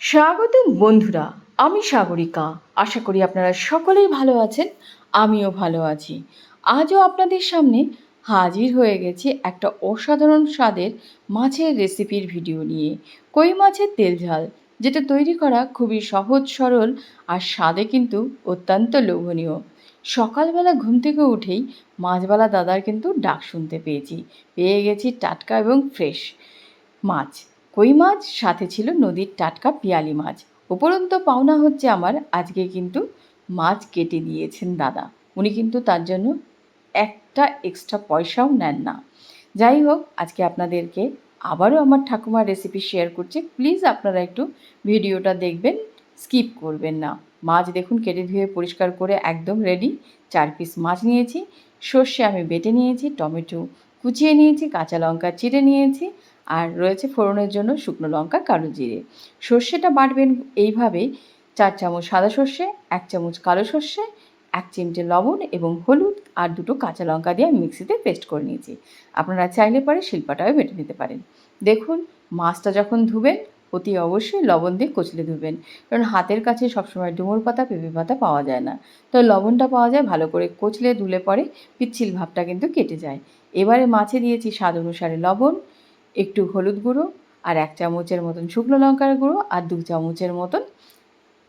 স্বাগত বন্ধুরা, আমি সাগরিকা। আশা করি আপনারা সকলেই ভালো আছেন, আমিও ভালো আছি। আজও আপনাদের সামনে হাজির হয়ে গেছি একটা অসাধারণ স্বাদের মাছের রেসিপির ভিডিও নিয়ে। কই মাছের তেল ঝাল, যেটা তৈরি করা খুবই সহজ, সরল আর স্বাদে কিন্তু অত্যন্ত লোভনীয়। সকালবেলা ঘুম থেকে উঠেই মাছবালা দাদার কিন্তু ডাক শুনতে পেয়েছি। পেয়ে গেছি টাটকা এবং ফ্রেশ মাছ। কই মাছ? সাথে ছিল নদীর টাটকা পিয়ালি মাছ। উপরন্ত পাওনা হচ্ছে আমার, আজকে কিন্তু মাছ কেটে দিয়েছেন দাদা। উনি কিন্তু তার জন্য একটা এক্সট্রা পয়সাও নেন না। যাই হোক, আজকে আপনাদেরকে আবারও আমার ঠাকুমার রেসিপি শেয়ার করছি। প্লিজ আপনারা একটু ভিডিওটা দেখবেন স্কিপ করবেন না। মাছ দেখুন, কেটে ধুয়ে পরিষ্কার করে একদম রেডি চার পিস মাছ নিয়েছি। সর্ষে আমি বেটে নিয়েছি, টমেটো কুচিয়ে নিয়েছি, কাঁচা লঙ্কা চিড়ে নিয়েছি। আর রয়েছে ফোড়নের জন্য শুকনো লঙ্কা, কালো জিরে। সর্ষেটা বাটবেন এইভাবেই চার চামচ সাদা সর্ষে, এক চামচ কালো সর্ষে, এক চিমটে লবণ এবং হলুদ আর দুটো কাঁচা লঙ্কা দিয়ে আমি মিক্সিতে পেস্ট করে নিয়েছি। আপনারা চাইলে পরে শিল্পাটাও বেটে নিতে পারেন। দেখুন, মাছটা যখন ধুবেন, অতি অবশ্যই লবণ দিয়ে কচলে ধুবেন। কারণ হাতের কাছে সবসময় ডুমুর পাতা, পেঁপে পাতা পাওয়া যায় না। তো লবণটা পাওয়া যায়, ভালো করে কচলে ধুলে পরে পিচ্ছিল ভাবটা কিন্তু কেটে যায়। এবারে মাছে দিয়েছি স্বাদ অনুসারে লবণ একটু হলুদ গুঁড়ো আর এক চামচের মতন শুকনো লঙ্কার গুঁড়ো আর দু চামচের মতন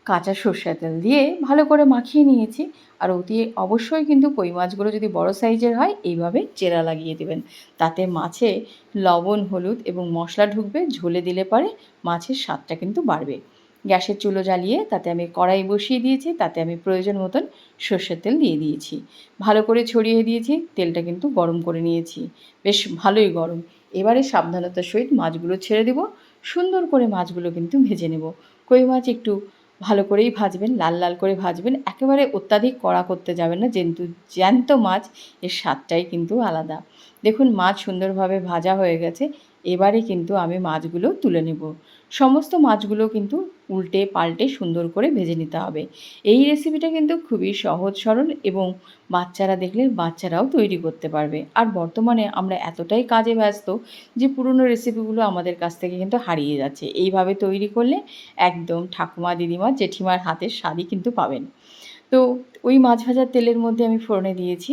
কাঁচা সর্ষের তেল দিয়ে ভালো করে মাখিয়ে নিয়েছি। আর অতি অবশ্যই কিন্তু কই মাছগুলো যদি বড় সাইজের হয়, এইভাবে চেরা লাগিয়ে দেবেন। তাতে মাছে লবণ, হলুদ এবং মশলা ঢুকবে, ঝোলে দিলে পরে মাছের স্বাদটা কিন্তু বাড়বে। গ্যাসের চুলো জ্বালিয়ে তাতে আমি কড়াই বসিয়ে দিয়েছি, তাতে আমি প্রয়োজন মতন সর্ষের তেল দিয়ে দিয়েছি। ভালো করে ছড়িয়ে দিয়েছি, তেলটা কিন্তু গরম করে নিয়েছি। বেশ ভালোই গরম। এবারে সাবধানতার সহিত মাছগুলো ছেড়ে দেব, সুন্দর করে মাছগুলো কিন্তু ভেজে নেব। কই মাছ একটু ভালো করেই ভাজবেন, লাল লাল করে ভাজবেন, একেবারে অত্যাধিক কড়া করতে যাবেন না, যেহেতু জ্যান্ত মাছ, এর স্বাদটাই কিন্তু আলাদা। দেখুন, মাছ সুন্দরভাবে ভাজা হয়ে গেছে, এবারে কিন্তু আমি মাছগুলো তুলে নেব। সমস্ত মাছগুলো কিন্তু উল্টে পাল্টে সুন্দর করে ভেজে নিতে হবে। এই রেসিপিটা কিন্তু খুবই সহজ, সরল এবং বাচ্চারা দেখলে বাচ্চারাও তৈরি করতে পারবে। আর বর্তমানে আমরা এতটাই কাজে ব্যস্ত যে পুরনো রেসিপিগুলো আমাদের কাছ থেকে কিন্তু হারিয়ে যাচ্ছে। এইভাবে তৈরি করলে একদম ঠাকুমা, দিদিমা, জেঠিমার হাতের স্বাদই কিন্তু পাবেন। তো ওই মাছ ভাজার তেলের মধ্যে আমি ফোড়নে দিয়েছি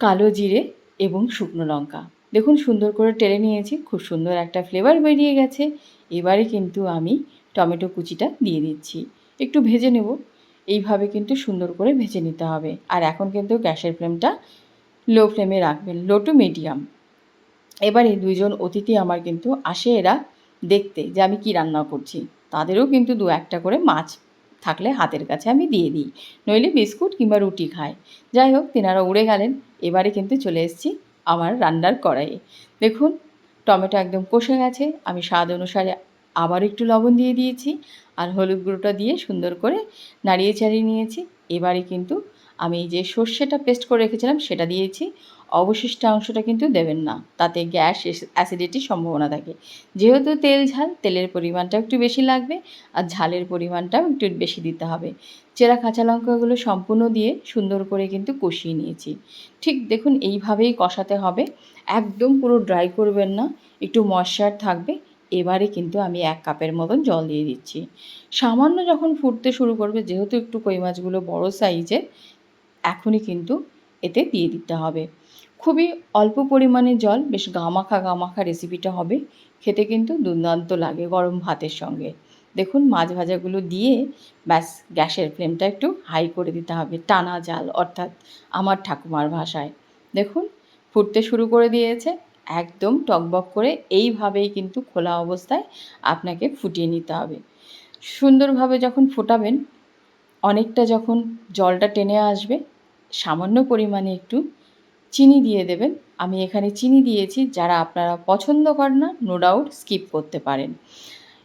কালো জিরে এবং শুকনো লঙ্কা। দেখুন সুন্দর করে টেলে নিয়েছি, খুব সুন্দর একটা ফ্লেভার বেরিয়ে গেছে। এবারে কিন্তু আমি টমেটো কুচিটা দিয়ে দিচ্ছি। একটু ভেজে নেব, এইভাবে কিন্তু সুন্দর করে ভেজে নিতে হবে। আর এখন কিন্তু গ্যাসের ফ্লেমটা লো ফ্লেমে রাখবেন লো টু মিডিয়াম এবারে দুইজন অতিথি আমার কিন্তু আসে এরা দেখতে যে আমি কি রান্না করছি। তাদেরও কিন্তু দু একটা করে মাছ থাকলে হাতের কাছে আমি দিয়ে দিই। নইলে বিস্কুট কিংবা রুটি খায়। যাই হোক, তেনারা উড়ে গেলেন। এবারে কিন্তু চলে এসেছি আমার রান্নার কড়াইয়ে দেখুন, টমেটো একদম কষে গেছে। আমি স্বাদ অনুসারে আবার একটু লবণ দিয়ে দিয়েছি আর হলুদ গুঁড়োটা দিয়ে সুন্দর করে নাড়িয়ে চাড়িয়ে নিয়েছি। এবারে কিন্তু আমি যে সর্ষেটা পেস্ট করে রেখেছিলাম সেটা দিয়েছি। অবশিষ্ট অংশটা কিন্তু দেবেন না, তাতে গ্যাস অ্যাসিডিটির সম্ভাবনা থাকে। যেহেতু তেল ঝাল, তেলের পরিমাণটা একটু বেশি লাগবে আর ঝালের পরিমাণটাও একটু বেশি দিতে হবে। চেরা কাঁচা লঙ্কাগুলো সম্পূর্ণ দিয়ে সুন্দর করে কিন্তু কষিয়ে নিয়েছি। ঠিক দেখুন, এইভাবেই কষাতে হবে। একদম পুরো ড্রাই করবেন না, একটু ময়শ্চার থাকবে। এবারে কিন্তু আমি এক কাপের মতন জল দিয়ে দিচ্ছি। সামান্য যখন ফুটতে শুরু করবে, যেহেতু একটু কই মাছগুলো বড় সাইজের এখনই কিন্তু এতে দিয়ে দিতে হবে। খুবই অল্প পরিমাণে জল, বেশ গামাখা গামাখা রেসিপিটা হবে। খেতে কিন্তু দুর্দান্ত লাগে গরম ভাতের সঙ্গে। দেখুন, মাছ ভাজাগুলো দিয়ে ব্যাস গ্যাসের ফ্লেমটা একটু হাই করে দিতে হবে, টানা জাল অর্থাৎ আমার ঠাকুমার ভাষায়। দেখুন, ফুটতে শুরু করে দিয়েছে, একদম টকবক করে এইভাবেই কিন্তু খোলা অবস্থায় আপনাকে ফুটিয়ে নিতে হবে। সুন্দরভাবে যখন ফোটাবেন, অনেকটা যখন জলটা টেনে আসবে সামান্য পরিমাণে একটু চিনি দিয়ে দেবেন। আমি এখানে চিনি দিয়েছি, যারা আপনারা পছন্দ করেন না নো ডাউট স্কিপ করতে পারেন।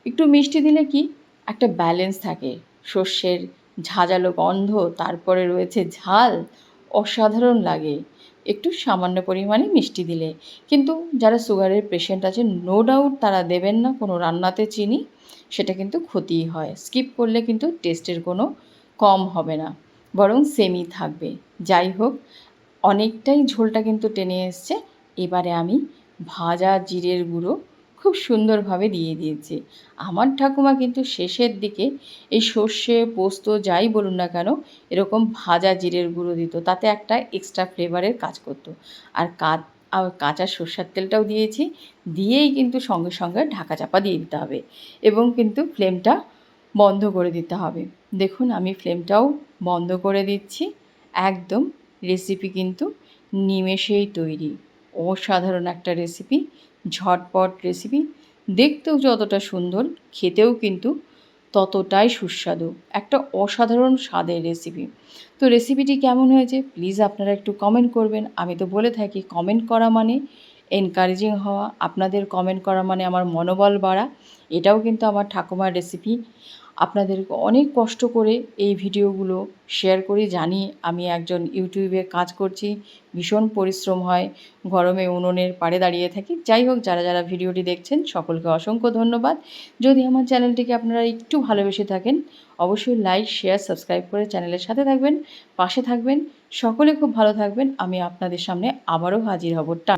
একটু মিষ্টি দিলে কি, একটা ব্যালেন্স থাকে। শস্যের ঝাঁঝালো গন্ধ, তারপরে রয়েছে ঝাল, অসাধারণ লাগে। একটু সামান্য পরিমাণে মিষ্টি দিলে। কিন্তু যারা সুগারের পেশেন্ট আছে নো ডাউট তারা দেবেন না কোনো রান্নাতে চিনি, সেটা কিন্তু ক্ষতিই হয়। স্কিপ করলে কিন্তু টেস্টের কোনো কম হবে না। বরং সেমই থাকবে। যাই হোক, অনেকটাই ঝোলটা কিন্তু টেনে এসছে। এবারে আমি ভাজা জিরের গুঁড়ো খুব সুন্দরভাবে দিয়ে দিয়েছি। আমার ঠাকুমা কিন্তু শেষের দিকে এই সর্ষে, পোস্ত যাই বলুন না কেন, এরকম ভাজা জিরের গুঁড়ো দিত। তাতে একটা এক্সট্রা ফ্লেভারের কাজ করতো। আর কাজ আর কাঁচা সর্ষের তেলটাও দিয়েছি। দিয়েই কিন্তু সঙ্গে সঙ্গে ঢাকা চাপা দিয়ে দিতে হবে। এবং কিন্তু ফ্লেমটা বন্ধ করে দিতে হবে। দেখুন, আমি ফ্লেমটাও বন্ধ করে দিচ্ছি। একদম রেসিপি কিন্তু নিমেষেই তৈরি। অসাধারণ একটা রেসিপি ঝটপট রেসিপি দেখতেও যতটা সুন্দর, খেতেও কিন্তু ততটাই সুস্বাদু। একটা অসাধারণ স্বাদের রেসিপি তো রেসিপিটি কেমন হয়েছে? প্লিজ আপনারা একটু কমেন্ট করবেন। আমি তো বলে থাকি কমেন্ট করা মানে এনকারেজিং হওয়া। আপনাদের কমেন্ট করা মানে আমার মনোবল বাড়া। এটাও কিন্তু আমার ঠাকুমার রেসিপি আপনাদের অনেক কষ্ট করে এই ভিডিওগুলো শেয়ার করি, জানি আমি একজন ইউটিউবে কাজ করছি, ভীষণ পরিশ্রম হয়, গরমে উনুনের পাড়ে দাঁড়িয়ে থাকি। যাই হোক, যারা যারা ভিডিওটি দেখছেন, সকলকে অসংখ্য ধন্যবাদ। যদি আমার চ্যানেলটিকে আপনারা একটু ভালোবেসে থাকেন, অবশ্যই লাইক শেয়ার সাবস্ক্রাইব করে চ্যানেলের সাথে থাকবেন, পাশে থাকবেন। সকলে খুব ভালো থাকবেন। আমি আপনাদের সামনে আবারও হাজির হব। টা